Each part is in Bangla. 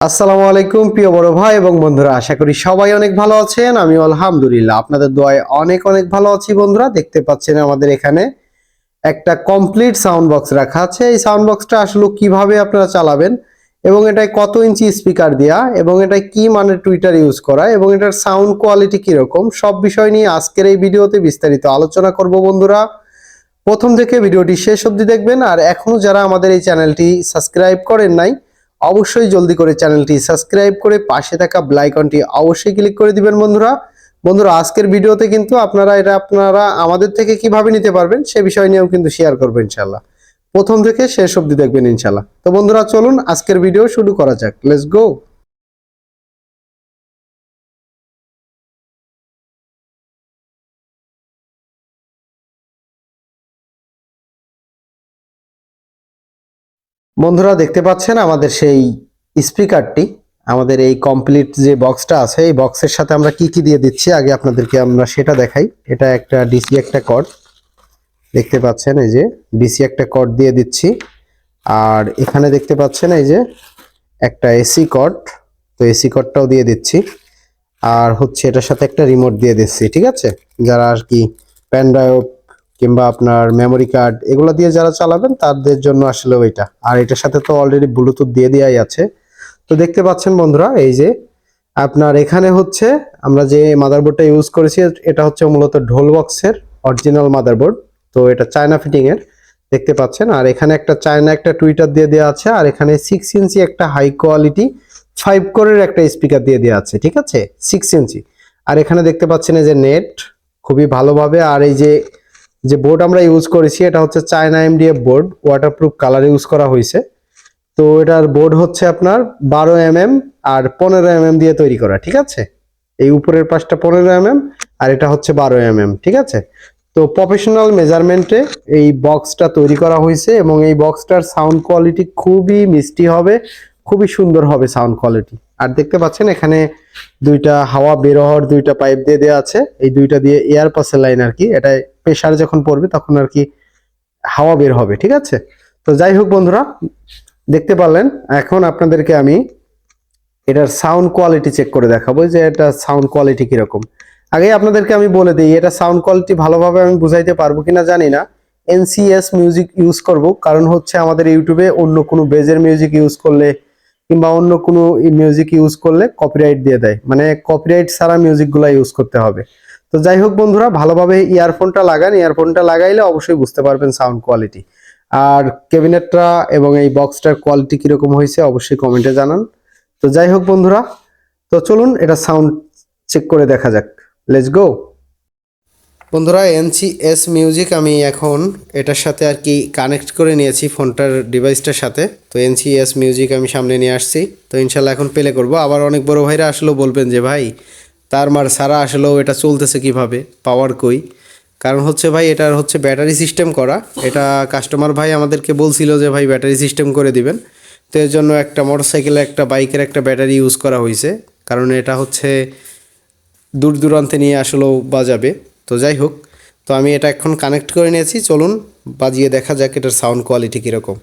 আসসালামু আলাইকুম, প্রিয় বড় ভাই এবং বন্ধুরা, আশা করি সবাই অনেক ভালো আছেন। আমি আলহামদুলিল্লাহ, আপনাদের দোয়ায় অনেক অনেক ভালো আছি বন্ধুরা। দেখতে পাচ্ছেন আমাদের এখানে একটা কমপ্লিট সাউন্ড বক্স রাখা আছে। এই সাউন্ড বক্সটা আসলে কীভাবে আপনারা চালাবেন এবং এটায় কত ইঞ্চি স্পিকার দেওয়া এবং এটায় কি মানের টুইটার ইউজ করা এবং এটার সাউন্ড কোয়ালিটি কীরকম, সব বিষয় নিয়ে আজকের এই ভিডিওতে বিস্তারিত আলোচনা করব বন্ধুরা। প্রথম থেকে ভিডিওটি শেষ অবধি দেখবেন। আর এখনও যারা আমাদের এই চ্যানেলটি সাবস্ক্রাইব করেন নাই অবশ্যই জলদি করে চ্যানেলটি সাবস্ক্রাইব করে পাশে থাকা ব্লাইকনটি অবশ্যই ক্লিক করে দিবেন বন্ধুরা। বন্ধুরা, আজকের ভিডিওতে কিন্তু আপনারা এটা আপনারা আমাদের থেকে কীভাবে নিতে পারবেন সে বিষয় নিয়েও কিন্তু শেয়ার করবেন ইনশাল্লাহ প্রথম থেকে শেষ অবধি দেখবেন ইনশাল্লাহ তো বন্ধুরা, চলুন আজকের ভিডিও শুরু করা যাক। লেটস গো বন্ধুরা দেখতে পাচ্ছেন আমাদের সেই স্পিকারটি, আমাদের এই কমপ্লিট যে বক্সটা আছে, এই বক্সের সাথে আমরা কি কি দিয়ে দিচ্ছি আগে আপনাদেরকে আমরা সেটা দেখাই। এটা একটা ডিসি একটা কর্ড দেখতে পাচ্ছেন এই যে ডিসি একটা কর্ড দিয়ে দিচ্ছি। আর এখানে দেখতে পাচ্ছেন এই যে একটা এসি কর্ড তো এসি কর্ডটাও দিয়ে দিচ্ছি। আর হচ্ছে এটার সাথে একটা রিমোট দিয়ে দিচ্ছি, ঠিক আছে? যারা আর কি প্যান ড্রাইভ কিংবা আপনার মেমোরি কার্ড এগুলো দিয়ে যারা চালাবেন, তাদের জন্য আসলে ওইটা। আর এটার সাথে তো অলরেডি ব্লুটুথ দিয়ে দেওয়াই আছে। তো দেখতে পাচ্ছেন বন্ধুরা, এই যে আপনার এখানে হচ্ছে, আমরা যে মাদারবোর্ডটা ইউজ করেছি, এটা হচ্ছে মূলত ঢোল বক্সের অরিজিনাল মাদারবোর্ড তো এটা চায়না ফিটিং এর দেখতে পাচ্ছেন। আর এখানে একটা চায়না একটা টুইটার দিয়ে দেওয়া আছে, আর এখানে সিক্স ইঞ্চি একটা হাই কোয়ালিটি ফাইভ কোরের একটা স্পিকার দিয়ে দেওয়া আছে, ঠিক আছে? সিক্স ইঞ্চি আর এখানে দেখতে পাচ্ছেন এই যে নেট খুবই ভালোভাবে। আর এই যে যে বোর্ড আমরা ইউজ করেছি, এটা হচ্ছে China MDF board waterproof colour use করা হয়েছে। তো এটার বোর্ড হচ্ছে আপনার বারো এম এম আর পনেরো এম এম দিয়ে তৈরি করা, ঠিক আছে? এই উপরের পাশটা পনেরো এম এম আর এটা হচ্ছে বারো এম ঠিক আছে? তো প্রফেশনাল মেজারমেন্টে এই বক্সটা তৈরি করা হয়েছে এবং এই বক্সটার সাউন্ড কোয়ালিটি খুবই মিষ্টি হবে, খুবই সুন্দর হবে সাউন্ড কোয়ালিটি আর দেখতে পাচ্ছেন এখানে দুইটা হাওয়া বের হওয়ার দুইটা পাইপ দিয়ে দেওয়া আছে, এই দুইটা দিয়ে এয়ার পাসের লাইন আর কি, এটা প্রেশার যখন পড়বে তখন আর কি হাওয়া বের হবে, ঠিক আছে? তো যাই হোক বন্ধুরা, দেখতে পারলেন, এখন আপনাদেরকে আমি এটার সাউন্ড কোয়ালিটি চেক করে দেখাবো যে এটা সাউন্ড কোয়ালিটি কীরকম। আগে আপনাদেরকে আমি বলে দিই, এটা সাউন্ড কোয়ালিটি ভালোভাবে আমি বুঝাইতে পারব কিনা জানি না। এনসিএস মিউজিক ইউজ করব, কারণ হচ্ছে আমাদের ইউটিউবে অন্য কোনো বেজের মিউজিক ইউজ করলে কিংবা অন্য কোনো মিউজিক ইউজ করলে কপিরাইট দিয়ে দেয়। মানে কপিরাইট ছাড়া মিউজিকগুলো ইউজ করতে হবে। তো যাই হোক বন্ধুরা, ভালোভাবে ইয়ারফোনটা লাগান। ইয়ারফোনটা লাগাইলে অবশ্যই বুঝতে পারবেন সাউন্ড কোয়ালিটি আর ক্যাবিনেটটা এবং এই বক্সটার কোয়ালিটি কীরকম হয়েছে অবশ্যই কমেন্টে জানান। তো যাই হোক বন্ধুরা, তো চলুন এটা সাউন্ড চেক করে দেখা যাক। লেটস গো বন্ধুরা এনসি এস মিউজিক আমি এখন এটার সাথে আর কি কানেক্ট করে নিয়েছি ফোনটার ডিভাইসটার সাথে। তো এনসি এস মিউজিক আমি সামনে নিয়ে আসছি। তো ইনশাল্লাহ এখন প্লে করব। আবার অনেক বড় ভাইরা আসলেও বলবেন যে, ভাই তার মার সারা আসলেও এটা চলতেছে কীভাবে পাওয়ার কই? কারণ হচ্ছে ভাই, এটার হচ্ছে ব্যাটারি সিস্টেম করা। এটা কাস্টমার ভাই আমাদেরকে বলছিল যে ভাই ব্যাটারি সিস্টেম করে দিবেন। তো এর জন্য একটা মোটরসাইকেলে একটা বাইকের একটা ব্যাটারি ইউজ করা হয়েছে কারণ এটা হচ্ছে দূর দূরান্তে নিয়ে আসলেও বাজাবে। তো যাই হোক, তো আমি এটা এখন কানেক্ট করে নিয়েছি। চলুন, বাজিয়ে দেখা যাক এটার সাউন্ড কোয়ালিটি কীরকম।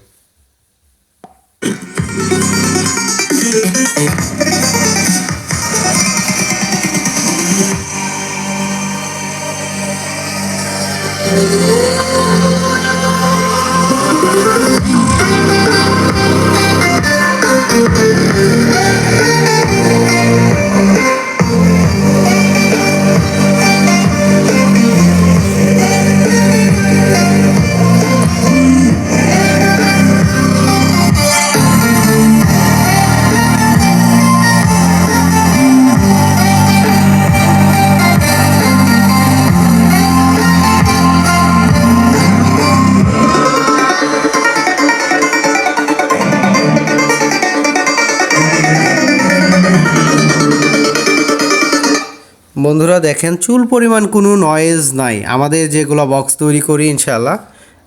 বন্ধুরা দেখেন, চুল পরিমাণ কোনো নয়েজ নাই। আমাদের যেগুলো বক্স তৈরি করি ইনশাল্লাহ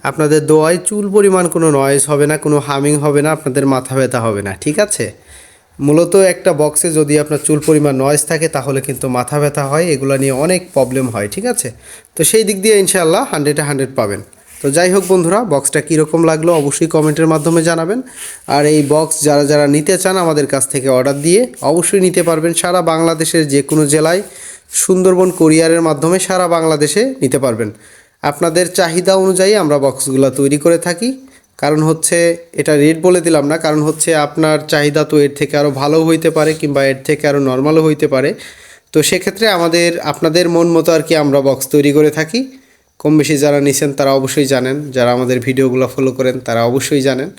আপনাদের দোয়ায় চুল পরিমাণ কোনো নয়েজ হবে না, কোনো হামিং হবে না, আপনাদের মাথা ব্যথা হবে না, ঠিক আছে? মূলত একটা বক্সে যদি আপনার চুল পরিমাণ নয়েজ থাকে, তাহলে কিন্তু মাথা ব্যথা হয়, এগুলো নিয়ে অনেক প্রবলেম হয়, ঠিক আছে? তো সেই দিক দিয়ে ইনশাল্লাহ হান্ড্রেডে হান্ড্রেড পাবেন। তো যাই হোক বন্ধুরা বক্সটা কীরকম লাগল অবশ্যই কমেন্টের মাধ্যমে জানাবেন। আর এই বক্স যারা যারা নিতে চান আমাদের কাছ থেকে অর্ডার দিয়ে অবশ্যই নিতে পারবেন। সারা বাংলাদেশের যে কোনো জেলায় সুন্দরবন কোরিয়ারের মাধ্যমে সারা বাংলাদেশে নিতে পারবেন। আপনাদের চাহিদা অনুযায়ী আমরা বক্সগুলো তৈরি করে থাকি। কারণ হচ্ছে, এটা রেট বলে দিলাম না, কারণ হচ্ছে আপনার চাহিদা তো এর থেকে আরও ভালো হইতে পারে কিংবা এর থেকে আরও নর্মালও হইতে পারে। তো সেক্ষেত্রে আমাদের, আপনাদের মন মতো আর কি আমরা বক্স তৈরি করে থাকি। কম বেশি যারা নিছেন তারা অবশ্যই জানেন, যারা আমাদের ভিডিওগুলো ফলো করেন তারা অবশ্যই জানেন।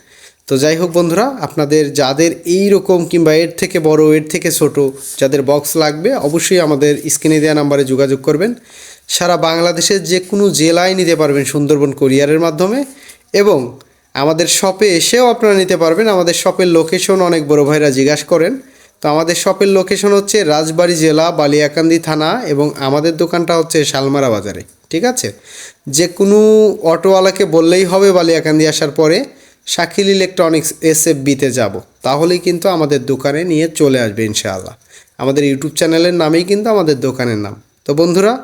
তো যাই হোক বন্ধুরা, আপনাদের যাদের এই রকম কিংবা এর থেকে বড়, এর থেকে ছোট যাদের বক্স লাগবে, অবশ্যই আমাদের স্ক্রিনে দেওয়া নাম্বারে যোগাযোগ করবেন। সারা বাংলাদেশের যে কোনো জেলায় নিতে পারবেন সুন্দরবন কোরিয়ারের মাধ্যমে এবং আমাদের শপে এসেও আপনারা নিতে পারবেন। আমাদের শপের লোকেশন অনেক বড় ভাইরা জিজ্ঞাসা করেন। তো আমাদের শপের লোকেশন হচ্ছে রাজবাড়ি জেলা, বালিয়াকান্দি থানা এবং আমাদের দোকানটা হচ্ছে শালমারা বাজারে, ঠিক আছে? যে কোনো অটোওয়ালাকে বললেই হবে বালিয়াকান্দি আসার পরে। শাকিল ইলেকট্রনিক্স এস বিতে যাব। তাহলেই কিন্তু আমাদের দোকানে নিয়ে চলে আসবে ইনশাআল্লাহ। আমাদের ইউটিউব চ্যানেলের নামেই কিন্তু আমাদের দোকানের নাম। তো বন্ধুরা,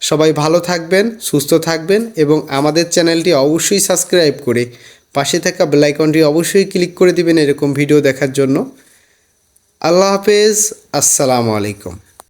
সবাই ভালো থাকবেন, সুস্থ থাকবেন এবং আমাদের চ্যানেলটি অবশ্যই সাবস্ক্রাইব করে পাশে থাকা বেল আইকনটি অবশ্যই ক্লিক করে দিবেন এরকম ভিডিও দেখার জন্য। আল্লাহ হাফেজ, আসসালামু আলাইকুম।